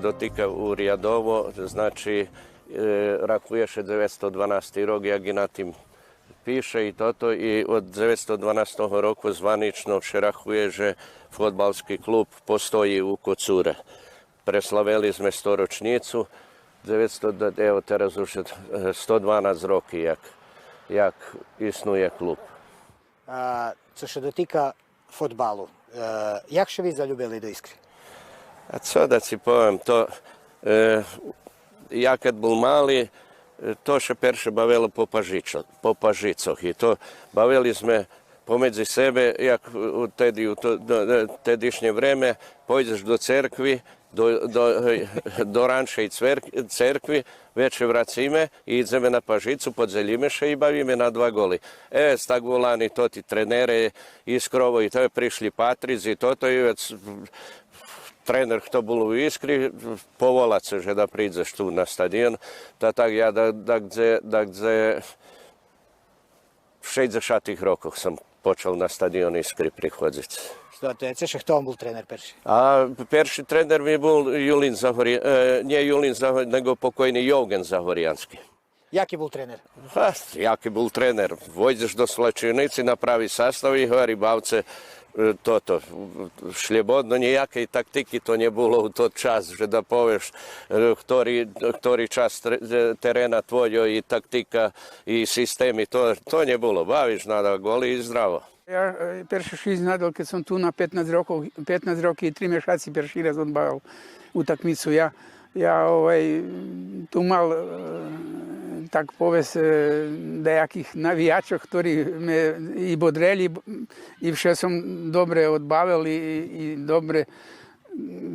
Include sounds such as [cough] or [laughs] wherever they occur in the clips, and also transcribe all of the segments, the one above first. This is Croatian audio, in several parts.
dotyka urjadovo, znači Rakuješe 912. rok, jak i na tim piše i toto i od 912. roku zvanično Šerahuje že fotbalski klub postoji u Kocure. Preslaveli smo storočnicu, 900, evo te razuše, 112 roki jak, jak існує klub. A, co se dotika fotbalu, jak še vi zaljubili do Iskri? A co da ci povem, to, e, ja kad bol mali, e, to še perše bavilo po, pažičo, po pažicoh i to bavili sme pomedzi sebe, jak u tedi, u to, do, tedišnje vreme, pojdeš do cerkvi, do, do, do ranšej cver- cerkvi, veče vracime i idzeme na pažicu, podzelime še i bavime na dva goli. E, tak volani to ti trenere iskrovo i to je prišli patrizi, to to je već trener kto bol u Iskri, povolať sa, že da prídeš tu na stadion, ta tak ja da, da, kde, da kde v 60 rokoch som počal na stadion Iskri prichodziť. Це ще хто вам був тренер перший? А перший тренер мій був Юлін Загорі... не Юлін Загорі, него покойний Йовген Загорянський. Який був тренер? А, який був тренер. Войдеш до Слачениці на правий состав і говори, бавце, toto, šljebodno nijakej taktiki to nije bilo u to čas, že da poveš e, ktori, ktori čas tre- e, terena tvojo i taktika i sistemi, to, to nije bilo. Baviš nada goli i zdravo. Ja e, перший шість згадував, коли съм ту на 15 років, 15 років і три місяці перший раз відбавив utakmicu. Ja, Ja ovaj, tu mal, e, tak povest, e, dejakih navijača, ktorí me i bodreli i vše som dobre odbavil i, i dobre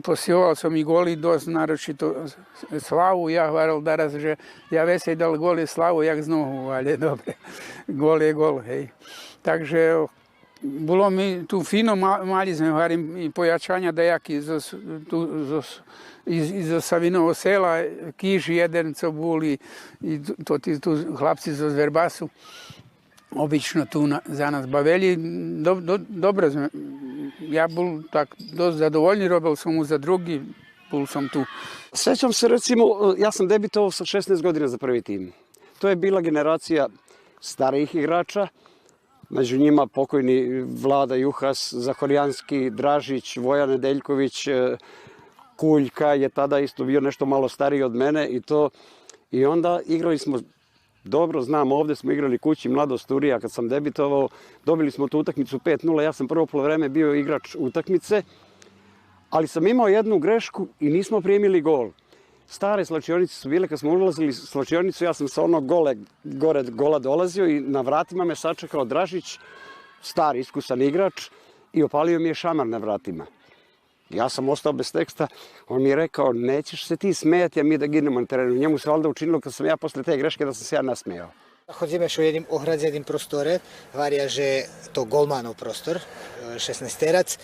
posieval som i goli dosť, naročito Slavu. Ja hovoril daraz, že ja vesej dal goli Slavu jak z nohu, [laughs] ale dobre, gol je gol, hej. Takže було ми ту фіно ма- мали sme говорим і поjačання деякі з ту з із, із Савіного села, кіж jeden, co були, і то ті ту хлопці з Вербасу. Obično tu na, za nas bavili. Do, do, dobro sme. Ja bol tak dosť zadovoljni, robil som mu za drugi, bol som tu. Sećam se recimo, ja sam debitovao sa 16 godina za prvi tim. To je bila generacija starijih igrača, među njima pokojni Vlada Juhas, Zahorjanski, Dražić, Vojan Nedeljković, e, Kuljka je tada isto bio nešto malo stariji od mene i to i onda igrali smo dobro, znam, ovdje smo igrali kući Mladost Turija kad sam debitovao, dobili smo tu utakmicu 5-0, ja sam prvo polovreme bio igrač utakmice, ali sam imao jednu grešku i nismo primili gol stare slačionice su bile, kad smo ulazili u slačionicu, ja sam sa ono gole, gore gola dolazio i na vratima me sačekao Dražić, star iskusan igrač, i opalio mi je šamar na vratima. Ja sam ostao bez teksta, on mi je rekao, nećeš se ti smijati, a mi da ginemo na terenu. Njemu se valjda učinilo kad sam ja posle te greške da sam se ja nasmijao. Chodzimy u jednim ohradzenym prostore, Varia, że to golmanov prostor, 16-terac.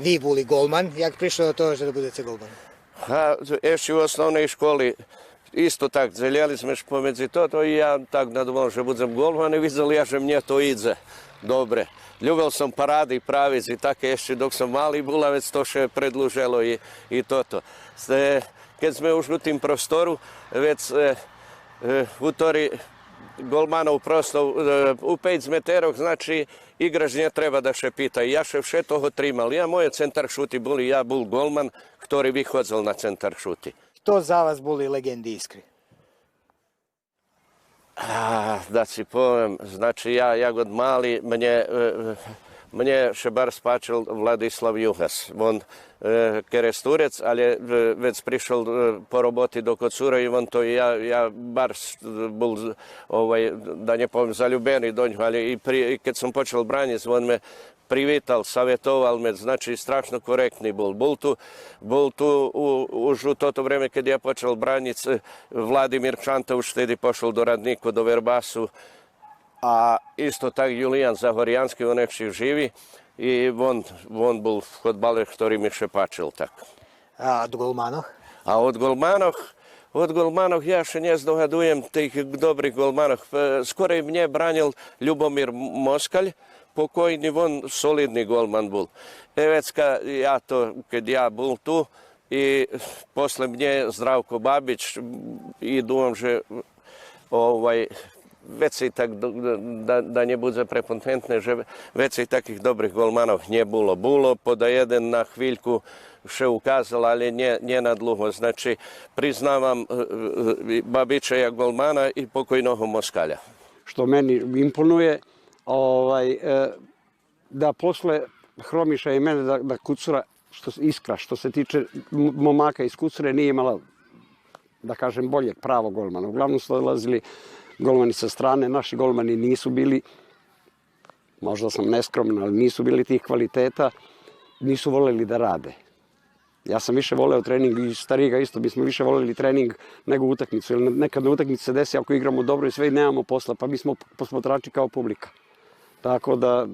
Vi buli golman. Jak prišlo do toga, da budete golman? Ha, još i u osnovnej školi isto tak, željeli smo pomeđi to, to i ja tak nadumao, že budem golman i vidjeli ja že mnje to idze. Dobre. Ljubil sam parade i praviz i tako ješće dok sam mali bila, već to še predluželo i, i to. Ste, kad smo ušli u tim prostoru, već e, e u tori golmanov prosto e, u 5 meterov, znači igrač treba da še pita. Ja še vše toho trimal. Ja moje centar šuti boli, ja bol golman, ktorý vyhodzal na centar šuti. Kto za vas boli legendi iskri? Da si povem, znači ja, ja god mali, mne... E, mnje še bar spačil Vladislav Juhas. On e, keresturec, ali je e, već prišel e, po roboti do Kocura i on to i ja, ja bar s- bol, ovaj, da ne povem, zaljubeni do njega, ali i, pri, i kad sam počel braniti, on me privital, savjetoval me, znači strašno korektni bol. Bol tu, bol tu u, už u toto vreme kad ja počel braniti, e, Vladimir Čantović štedi pošel do Radniku, do Verbasu, a isto tak Julijan Zahorijanski, on ešte živi i on, on bol fotbaler, ktorý mi še pačil tak. А до голманов? A od golmanoh, od golmanoh ja še ne zdogadujem tih dobrih golmanoh. E, Skoro branil Ljubomir Moskalj, pokojni on solidni golman bol. E već ka ja to, kad ja bol tu, i posle nje Zdravko Babić i думам, že ovaj, već i tak, da, da nie bude prepotentne, že već i takih dobrih golmanov nie bilo. Bilo poda jeden na chvíľku še ukázal, ale nie, nie na dlho. Znači, priznávam e, e, Babića jak golmana i pokojnog Moskalja. što meni imponuje, ovaj, e, da posle Hromiša i mene da, da Kucura, što, iskra, što se tiče momaka iz Kucure, nije imala, da kažem, boljeg pravog golmana. Uglavnom su dolazili golmani sa strane, naši golmani nisu bili, možda sam neskroman, ali nisu bili tih kvaliteta, nisu voljeli da rade. Ja sam više voleo trening i stariga isto bismo više voljeli trening nego utakmicu. Jer nekad na utakmici se desi ako igramo dobro i sve i nemamo posla, pa mi smo posmatrači kao publika. Tako da,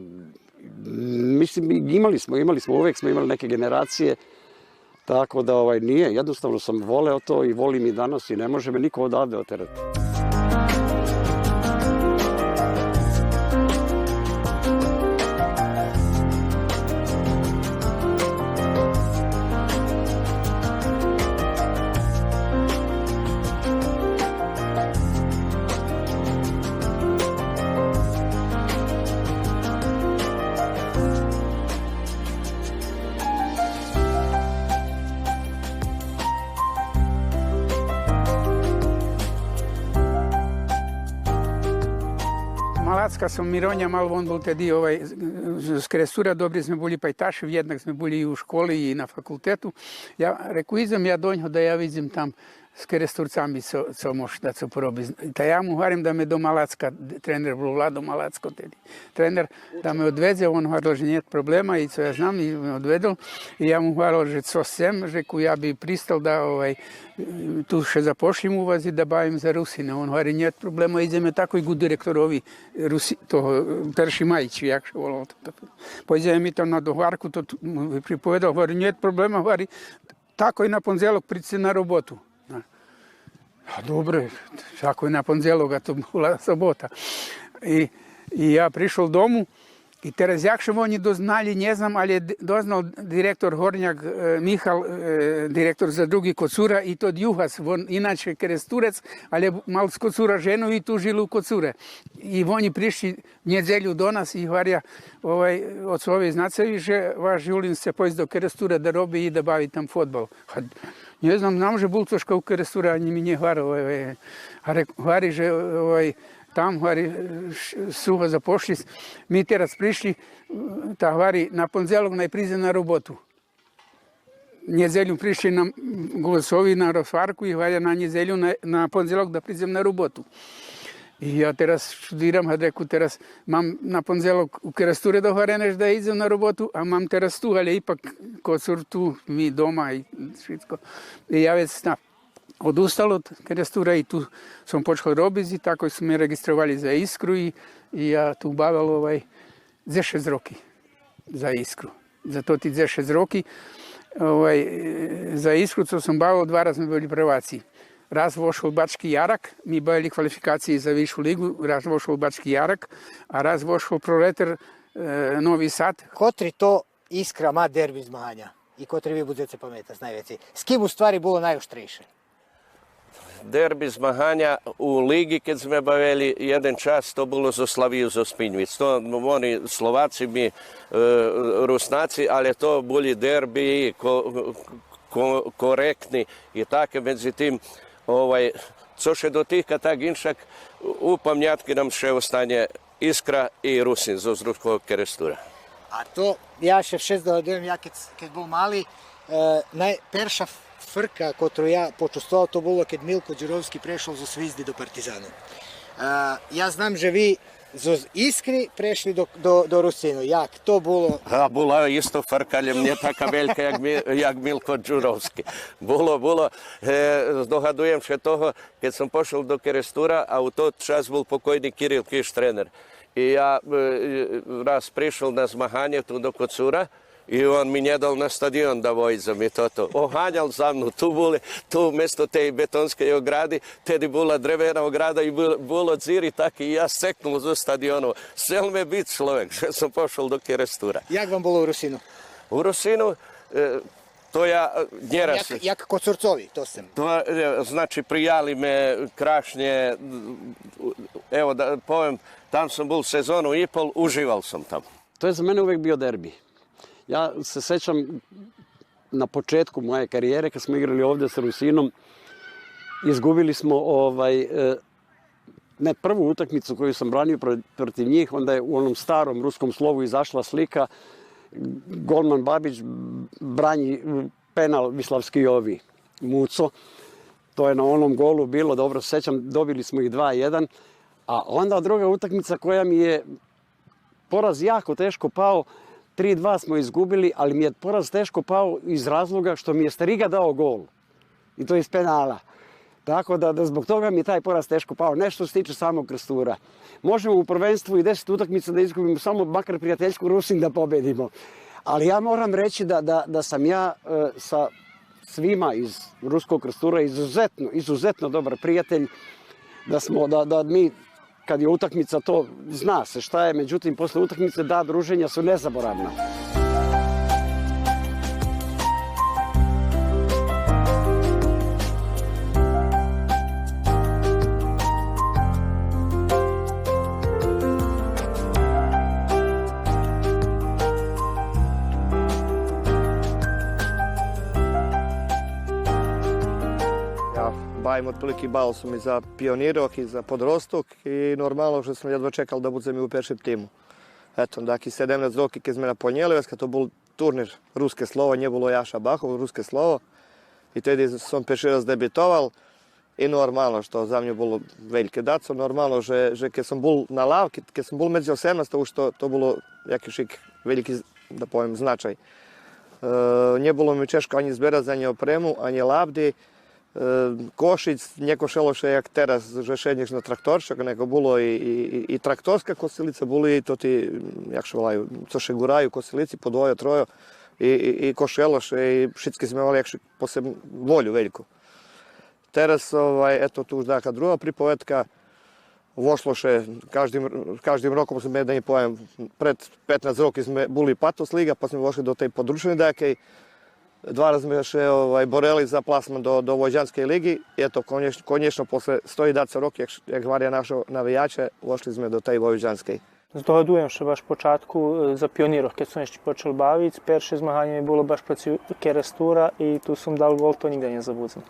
mislim, imali smo, imali smo, uvek smo imali neke generacije, tako da ovaj, nije, jednostavno sam voleo to i volim i danas i ne može me niko odavde oterati. Kresura, dobri sme boli pajtaši, jednak sme boli i u školi i na fakultetu. Ja reku, idem ja do njo da ja vidim tam s Kresturcami, co, co može da co porobi. Ta ja mu govorim da me do Malacka, trener bol Vlado Malacko tedy, trener, da me odveze, on govoril, že nije problema i co ja znam i me odvedel. I ja mu govoril, že co sem, reku, ja bi pristal da ovaj, tu še zapošlim u vas i da bavim za Rusine. On govori, nije problema, ideme tako i gu direktorovi Rusi, toho Perši Majić, jak še volao to. Pođe mi tam na dohvarku, to tu mu pripovedal, govori, nije problema, govori, tako i na ponzelog priđe na robotu. A dobro, tako i na ponzelog, a to bila sobota. I, I ja prišel domu, i teraz jak še oni doznali, ne znam, ali je doznal direktor Hornjak e, Mihal, e, direktor za drugi Kocura i to Juhas, on inače keresturec, ali je mal s Kocura ženu i tu žilu Kocure. I oni prišli njedelju do nas i varja, ovaj, od svoje znacevi, že vaš Julin se pojz do keresture da robi i da bavi tam fotbal. Ha, ne znam, znam, že Bulcoška u kerestura, ani mi nije hvara, ovaj, a rek- hvari, že ovaj, tam hvari š- suho zapošli. Mi teraz prišli, ta hvari na ponzelog naj prize na robotu. Njezelju prišli na glasovi na rozvarku i hvalja na ja teraz študiram, a reku teraz mam na ponzelog u kerasture do Horeneš da idem na robotu, a mam teraz tu, ali ipak kocur tu, mi doma i všetko. I ja već na, odustal od kerestura i tu sam počeo robiti i tako su me registrovali za Iskru i, i ja tu bavil ovaj, za šest roki za Iskru. Za to ti za šest roki. Ovaj, za Iskru, co sam bavil, dva raz smo bili prvaci razvošao u Bački Jarak, mi bojali kvalifikacije za višu ligu, razvošao u Jarak, a razvošao proletar e, Novi Sad. Kotri to iskra ma derbi zmanja i kotri vi budete pametati najveći. S kim u stvari bilo najoštriše? derbi zmahanja u ligi, kad sme bavili jedan čas, to bilo za Slaviju, za Spinjvic. To oni Slovaci, mi e, Rusnaci, ali to boli derbi ko, i tako. Međutim, Ovaj, Co še do tih, ka ta ginšak, upam, njatki nam še ostane Iskra i Rusin z ruskog kerestura. A to, ja še vše zadovoljujem, ja kad, kad bol mali, eh, najperša frka, kotro ja počustoval, to bilo kad Milko Đurovski prešao za svizdi do Partizana. Eh, ja znam že vi з Іскри прийшли до до, до Русину. Як то було? А була істо феркалі, не така велика, як як Мілко Джуровський. Було, було. Е, здогадуємо ще того, як сам пішов до Керестура, а у той час був покойний Кирил Киш тренер. І я е, е раз прийшов на змагання тут до Коцура, I on mi njedal na stadion da vojzam i to to. Ohanjal za mnu, tu bule, tu mjesto te betonske ogradi, tedi bula drevena ograda i bulo dziri tak i ja seknul za stadionu. Sel me bit človek, že [laughs] sam pošel do je. Jak vam bilo u Rusinu? U Rusinu, e, to ja e, njeras... Jak, jak kod to sem. To, e, znači, prijali me krašnje, evo da povem, tam sam bol sezonu i pol, užival sam tam. To je za mene uvek bio derbi. Ja se sećam na početku moje karijere kad smo igrali ovdje sa Rusinom, izgubili smo ovaj, e, ne prvu utakmicu koju sam branio pro- protiv njih, onda je u onom starom ruskom slovu izašla slika Golman Babić branji penal Vislavski Jovi, Muco. To je na onom golu bilo, dobro se sećam, dobili smo ih 2-1. A onda druga utakmica koja mi je poraz jako teško pao, 3-2 smo izgubili, ali mi je poraz teško pao iz razloga što mi je Stariga dao gol. I to iz penala. Tako da, da zbog toga mi je taj poraz teško pao. Nešto se tiče samog krstura. Možemo u prvenstvu i 10 utakmica da izgubimo samo makar prijateljsku Rusin da pobedimo. Ali ja moram reći da, da, da sam ja e, sa svima iz ruskog krstura izuzetno, izuzetno dobar prijatelj. Da smo, da mi kad je utakmica to zna se šta je, međutim posle utakmice da druženja su nezaboravna. Ja bavim otprilike bavil sam i za pionirok i za podrostok i normalno že som jedva čekal da budem i u peršem timu. Eto, такі 17 років, keď sme naplnili, to був турнір Руське слово, не було Яша Бахов, Руське слово. І тоді сам перший раз дебютував. І нормально, що за мною було велике дацо, нормально, що, що коли съм був на лавці, коли съм був між 18, то, то, то було якийсь великий, да повім, значай. Е, не було ми чешко ані збирати, ані опрему, ані лавди. Е, Кошиць не кошело ще як teraz, že ще ніж на тракторчик, nego було і, і, і тракторська косилиця, були і то ті, як що волаю, то ще гураю косилиці по двоє, троє, і, і, і кошело ще, і všetky sme mali jakši posebnu volju veliku. Teraz, ovaj, eto tu už taka druga pripovetka, vošlo še každým, každým rokom sme, da ne pojem, pred 15 roki sme boli Patos Liga, pa sme vošli do tej područne dakej, Dva raz sme še ovaj, boreli za plasman do, do Vojđanske ligi. I eto, konječno, konječno posle 120 roki, jak, jak Varja našao navijače, vošli sme do tej Vojđanske. Здогадуємо, що ваш початку е, за піонірах, коли сам ще почав бавити, перше змагання mi було baš protiv Kerestura i tu sam dal gol, to nigde ne zabudzam.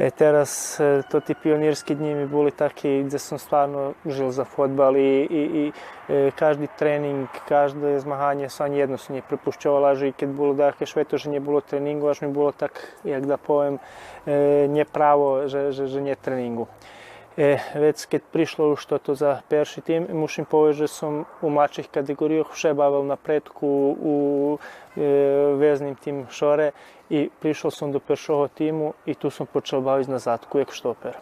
E, teraz, e, to ti pionirski mi bili taki gdje sam stvarno žil za fotbal i, i, i e, každý trening, každé zmaganie sa ani jedno si nepripušťovala, že i keď bolo také šveto, že nie bolo tréningu, až mi bolo tak, jak da poviem, e, nepravo, že, že, že nie tréningu. E, već kad prišlo už toto za perši tim, mušim povedati, že som u mlačih kategorijah vše bavil napredku u e, veznim tim šore i prišao sam do peršoho timu i tu sam počeo baviti na zadku jak štoper.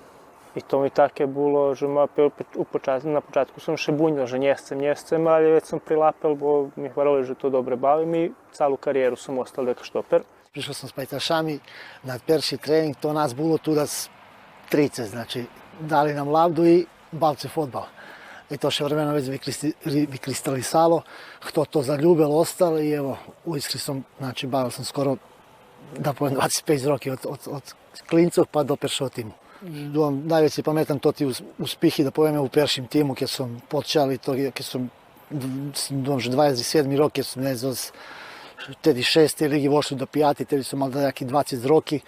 I to mi také bilo, že ma u na počatku sam še bunjil, že nie chcem, ali već sam prilapel, bo mi hvarali, že to dobre bavim i calu karijeru sam ostal jak štoper. Prišao sam s pajtašami na perši trening, to nas bilo tu da s 30, znači dali nam lavdu i bavce fotbal. I to še vremena već vykristalisalo, kto to zaljubilo, ostalo i evo, uiskri sam, znači bavil sam skoro, da povem, 25 roki od, od, od klincov pa do peršov timu. Najveći pametam to ti us- uspihi da poveme u peršim timu, keď som počali to, keď som, dom, že 27 rok, keď som ne znam, tedy šeste ligi vošli do pijati, tedy su mal neki 20 roki.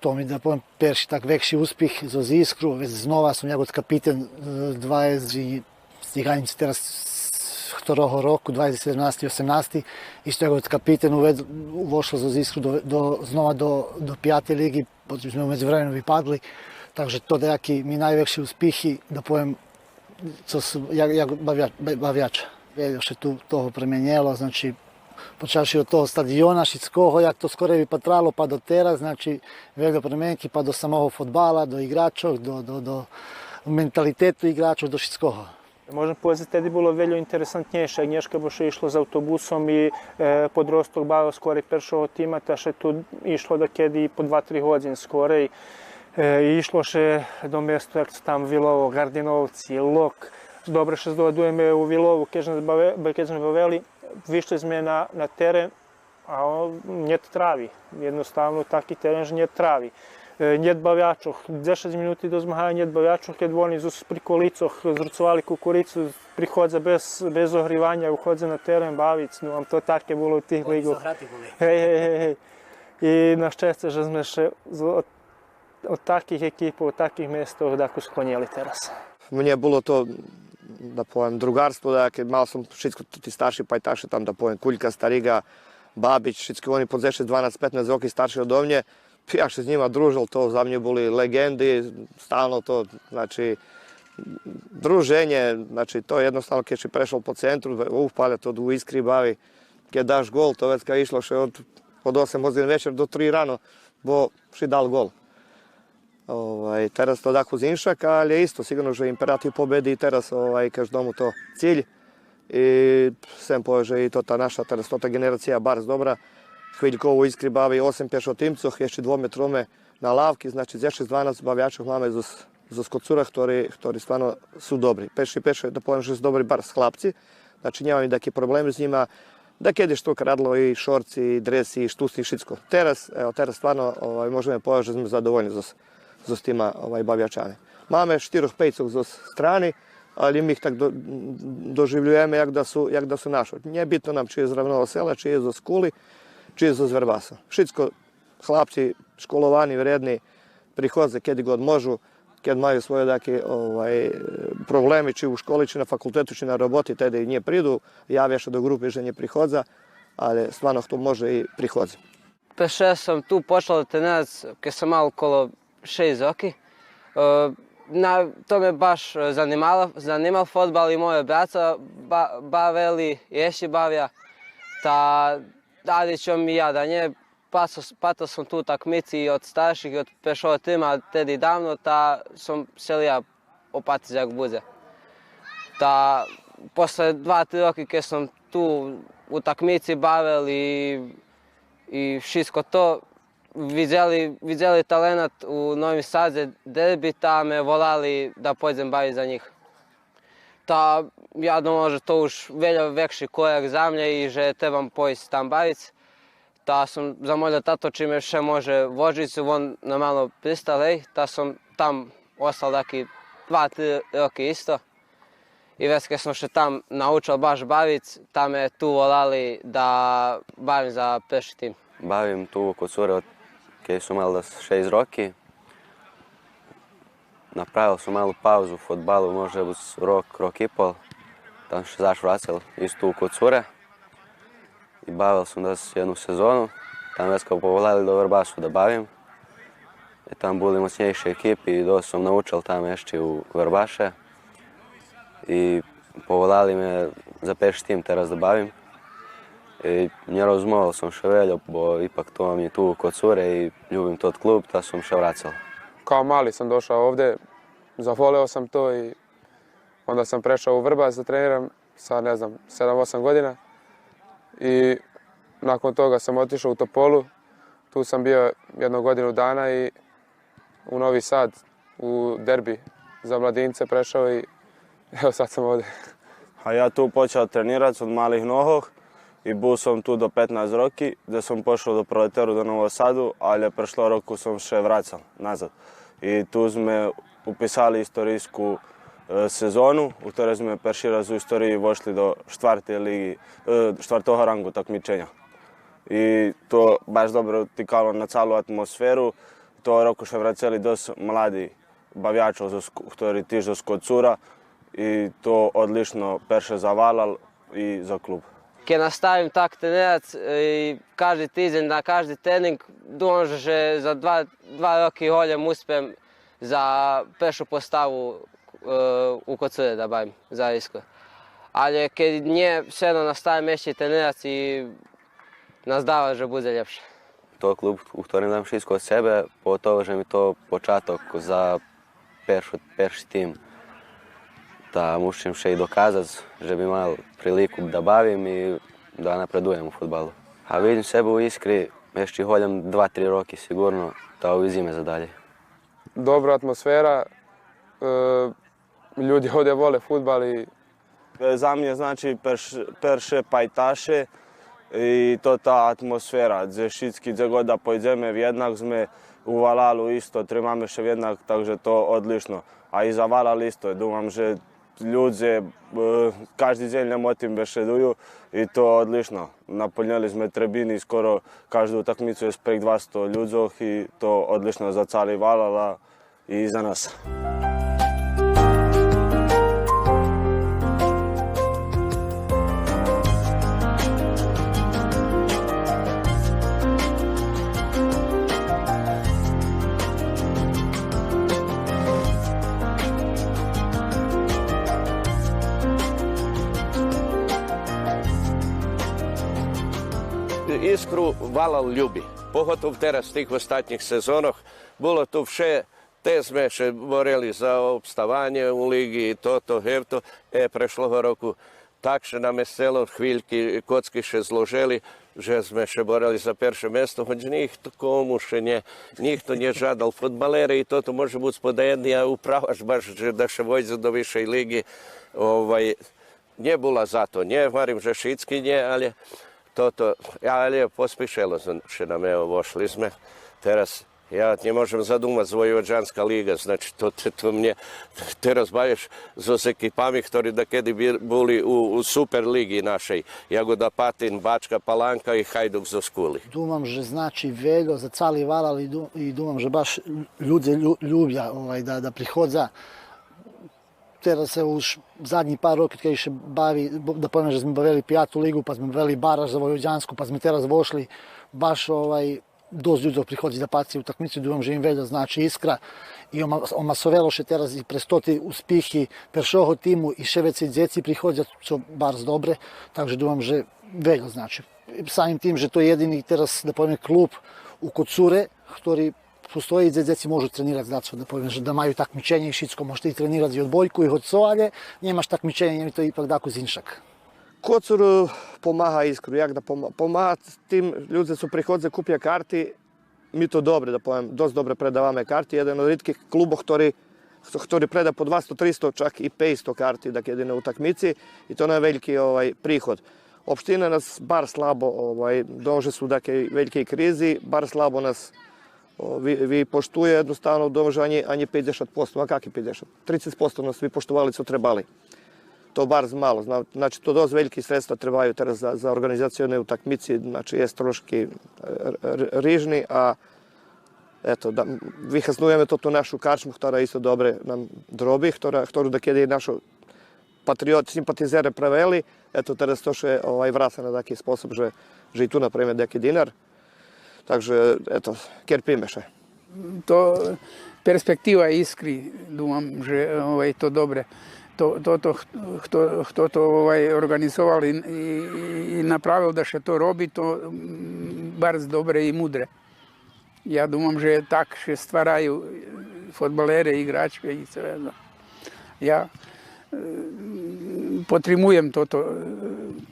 To mi da povem perši tak vekši uspih za Iskru, već znova sam njegov kapiten e, 20 stiganjic teraz ktorého roku, 2017 18 isto njegov kapiten uved, vošlo za Iskru do, do, znova do, do pijate ligi, potom sme umeđu vremenu vypadli, takže to nejakí mi najvekši uspihi, da povem, co su, jak, jak bavia, baviača. Veľa še tu toho premenjelo, znači Почавши від того стадіона Шіцького, як то скоро випатрало, па до тера, значить до переменки, па до самого футбала, до іграчок, до, до, до менталітету іграчок, до Шіцького. Možem povedati, tedi bilo veljo interesantnejše, Agnieszka bo še išla z avtobusom i e, podrostok bavio skoraj prvšog tima, ta še tu išlo da kedi po 2-3 godine skoraj. E, išlo še do mesta, jak tam Vilovo, Gardinovci, Lok, dobro še zdovadujem u Vilovu, kežem baveli, višli sme na, na teren, a on travi. Jednostavno taki teren že net travi. E, net baviačoch, 10 minuti do zmahanja net baviačoh, kad oni su priko licoh, zrcovali kukuricu, prihodze bez, bez ohrivanja, uhodze na teren bavic, no vam to tako je bilo u tih ligov. Hej, hej, hej, hej. I na šťastie, že sme še od, od takih ekipov, od takých da dakle sklonili teraz. Mnje je bilo to da pojem drugarstvo, da je malo sam šitsko ti starši pa i takše tam da pojem Kuljka, Stariga, Babić, šitski oni pod 12, 15 zoki starši od ovnje. Ja se s njima družil, to za mnje boli legendi, stalno to, znači, druženje, znači to je jednostavno kje si prešao po centru, upalja to u iskri bavi, kje daš gol, to već kad išlo še od, od 8 ozgledne večer do 3 rano, bo si dal gol. Ovaj, teraz to tako zinšak, ali isto, sigurno že imperativ pobedi teraz ovaj, každomu to cilj. I sem povie, že i to ta naša, teraz to ta generacija bar dobra. U iskri bavi 8 pešotimcoch, ešte dvometrome na lávky, znači 10-12 baviačov máme zo, zo skocura, ktorí, ktorí stvarno sú dobri. Peši, peši, da poviem, že sú dobri bar s chlapci, znači nemam i taký problém s njima, da je što kradlo i šorci, i dresi, i štusni, i všetko. Teraz, evo, teraz stvarno ovaj, možemo povedať, že sme zadovoljni zo, zo zostama ovaj, bawiaczami. Mamy czterech pejcov z strony, ali mi ih tak do, doživljujeme, jak da su, jak da su naši. Nije bitno nam čije je iz ravnog sela, čije je iz Skuli, čije je iz Zverbasa. Šitsko hlapci školovani, vredni, prihoze kedi god možu, kad imaju svoje daki, ovaj, problemi či u školi, či na fakultetu, či na roboti, tada i nje pridu, javjaš do grupe že nje prihodza, ali stvarno to može i prihodzi. Peše sam tu počela tenec, kad sam malo kolo 6 roki. E, Na, to me baš zanimalo, zanimal fotbal i moje braca ba, bavili, ješi bavja. Ta radićom i ja da pato, pato sam tu takmici i od starših i od pešova tima tedi davno, ta sam selija opati jak bude. Ta posle dva, tri roki kad sam tu u takmici bavil i, i všetko to, vidjeli widzieli talent u Novim Sadze derbi, ta me volali da pođem baviti za njih. Ta, ja da može to už velja vekši korak za mnje i že trebam pojesti tam baviti. Ta sam zamolio tato čime še može vožicu, on na malo pristalej, ta sam tam ostal taki dva, tri roki isto. I već kad sam še tam naučio baš bavit, tam me tu volali da bavim za prši tim. Bavim tu kod od kad su malo da roki. Napravil sam malu pauzu u fotbalu, možda uz rok, rok i pol. Tam še zaš vracel isto kod cure. I bavil sam da jednu sezonu. Tam već kao povolali do Vrbasu da bavim. I tam bili mocnejši ekipi i dosta sam naučil tam ještě u Vrbaše. I povolali me za peši tim teraz da bavim. I nerozumel som še veľa, bo ipak to mi je tu kod cure i ljubim tot klub, ta sam še vracal. Kao mali sam došao ovdje, zavoleo sam to i onda sam prešao u Vrbas da treniram sa, ne znam, 7-8 godina. I nakon toga sam otišao u Topolu, tu sam bio jednu godinu dana i u Novi Sad, u derbi za mladince prešao i [laughs] evo sad sam ovdje. A ja tu počeo trenirati od malih nohog i bol som tu do 15 roky, kde som pošao do proleteru do Novog Sadu, ali prešlo roku som še vracal nazad. I tu sme upisali istorijsku e, sezonu, u ktorej sme perši raz u istoriji vošli do štvrte ligi, e, štvrtog rangu takmičenja. I to baš dobro tikalo na calu atmosferu. To roku še vraceli dos mladi ktorí tiež zo Skocura i to odlično perše zavalal i za klub. Ке ставим так тенець, і кожен тиждень на кожен тренінг думаю, що за два два роки голем успіємо за першу поставу е, у коцури добавим за різко. Але ке не все одно наставимо ще тренець і на здава вже буде ліпше. То клуб, у якому дам шість від себе, по того вже ми то початок за першу, перший тим. da mušim še i dokazati, že bi imao priliku da bavim i da napredujem u futbalu. A vidim sebe u Iskri, još i holjam dva, tri roki sigurno, da uvizime za dalje. Dobra atmosfera, e, ljudi ovdje vole futbal i... E, za mnje znači perše pajtaše i to ta atmosfera. Gdje šitski, gdje god da pojdeme, jednak zme, u Valalu isto, trebamo še jednak, takže to odlično. A i za Valal isto, dumam že ľudzie e, každý deň nam o tim bešeduju i to odlično. Naplnili sme trebini skoro každú utakmicu je prek 200 ľudzov i to odlično za cali Valala i za nas. Iskru Valal ljubi. Pogotovo teraz tih ostatnjih sezonoh. Bilo tu vše te sme še borili za obstavanje u ligi i to, to, hevto. E, prešlogo roku tak še nam je selo chvíľky kocky še zložili, že sme še borili za perše mesto, hoď nikto komu še nie, nikto nie žadal fotbalere i toto može biti spodajedni, a upravaš baš, že da še vojde do višej ligi, ovaj, nie bola za to, nie, varim, že šitski toto, ja lijepo pospišelo znači nam, evo, vošli sme. Teraz ja ne možem zadumat Vojvođanska liga, znači to, to, to mnje, teraz baviš za s ekipami, ktori da kedi bili u, u super ligi našej, Jagoda Patin, Bačka Palanka i Hajduk za skuli. Dumam, že znači veljo za cali val, ali i dumam, že baš ljudi ljublja ovaj, da, da prihodza Teraz se už zadnji par roki kad še bavi, da povem, že smo bavili pijatu ligu, pa smo bavili baraž za Vojvođansku, pa smo teraz vošli baš ovaj, dost ljudi prihodzi da paci u takmicu, думам, že im veljo znači iskra. I oma, omasovelo še teraz i prestoti uspihi peršoho timu i še veci djeci prihodza, co bardzo dobre, takže думам, že veljo znači. Samim tim, že to je jedini teraz, da povem, klub u Kocure, ktorý postoji gdje djeci možu trenirati znači, da že da maju takmičenje i šitsko možete i trenirati i odbojku i hodco, ali nemaš takmičenje, njemi to ipak dako zinšak. Kocur pomaha iskru, jak da pomaha, pomaha tim ljudi su prihodze kupja karti, mi to dobre, da povem, dost dobre predavame karti, jedan od ritkih klubov, ktorý ktorý preda po 200, 300, čak i 500 karti da jede na utakmici i to je veliki ovaj, prihod. Opština nas bar slabo, ovaj, dože su dakle velike krizi, bar slabo nas poštuje jednostavno dože ani, ani 50%, ma kakvi 50? 30% nas vi poštovali su trebali. To bar malo, zna- znači to dosta veliki sredstva trebaju teraz za, za organizaciju jedne utakmici, znači jest troški r- rižni, a eto, da, vyhaznujeme toto našu karčmu, ktorá isto dobre nám drobí, ktorá, ktorú dokedy našu patriot, sympatizere preveli, eto teraz to še ovaj, na taký spôsob, že, že i tu napravíme nejaký dinar. Takže, eto, kerpime še. To perspektiva iskri, думам, že ovaj, to dobre. To, to, to, kto, kto to ovaj, organizoval i, i, i napravil da še to robi, to mm, bardzo dobre i mudre. Ja думам, že tak še stvaraju fotbalere, igračke i sve. Ja potrimujem toto,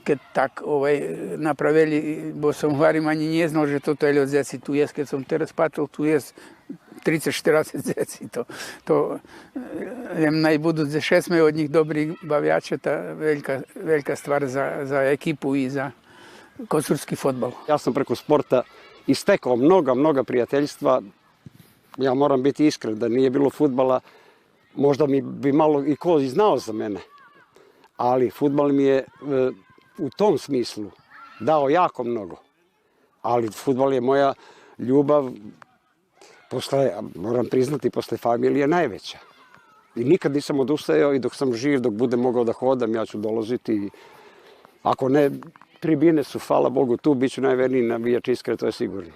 keď tak ovaj, napravili, bo som hvarim ani neznal, že toto je od djeci tu jest, keď som teraz patril, tu jest 30-40 djeci. [laughs] To, to jem najbudu za šesme od njih dobri bavijače, ta velika, velika stvar za, za ekipu i za kocurski fotbal. Ja sam preko sporta i stekao mnoga, mnoga prijateljstva. Ja moram biti iskren, da nije bilo futbala, možda mi bi malo i ko znao za mene. Ali futbal mi je e, u tom smislu dao jako mnogo. Ali futbal je moja ljubav, posle, moram priznati, posle familije najveća. I nikad nisam odustajao i dok sam živ, dok budem mogao da hodam, ja ću dolaziti. Ako ne, tribine su, hvala Bogu, tu bit ću najverniji navijač iskre, to je sigurno.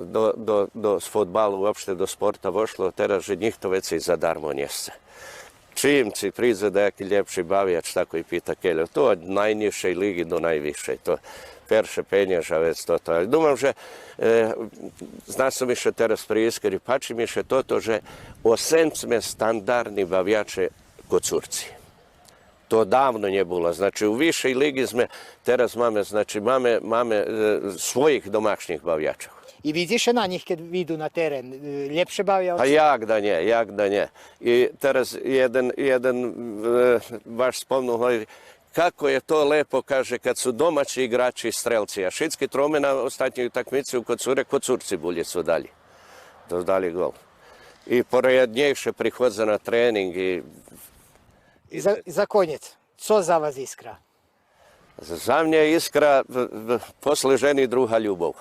Do, do, do s fotbalu, uopšte do sporta vošlo, teraz, že njihto već i za darmo njesce. Čim si prize da je ljepši bavijač, tako i pita Keljo. To od najniše ligi do najviše. To perše penježa, već to to. Ali dumam, že e, zna sam više teraz priiskeri, pači mi še to to, že osencme standardni bavijače kod curci. To davno nije bilo. Znači, u višej ligi sme, teraz mame, znači, mame, mame e, svojih domaćnih bavijača. I vidiš na njih kad idu na teren, e, ljepše bavija A jak da nie, jak da nie. I teraz jeden, jeden vaš spomnul, hovorí, kako je to lepo, kaže, kad su domaći igrači strelci, a šitski trome na ostatnjoj utakmici u Kocure, Kocurci bulje su dali. To dali gol. I porednjejše prihodza na trening i I za, i za konjec, co za vas iskra? za mnie iskra, posle ženi druga ljubov.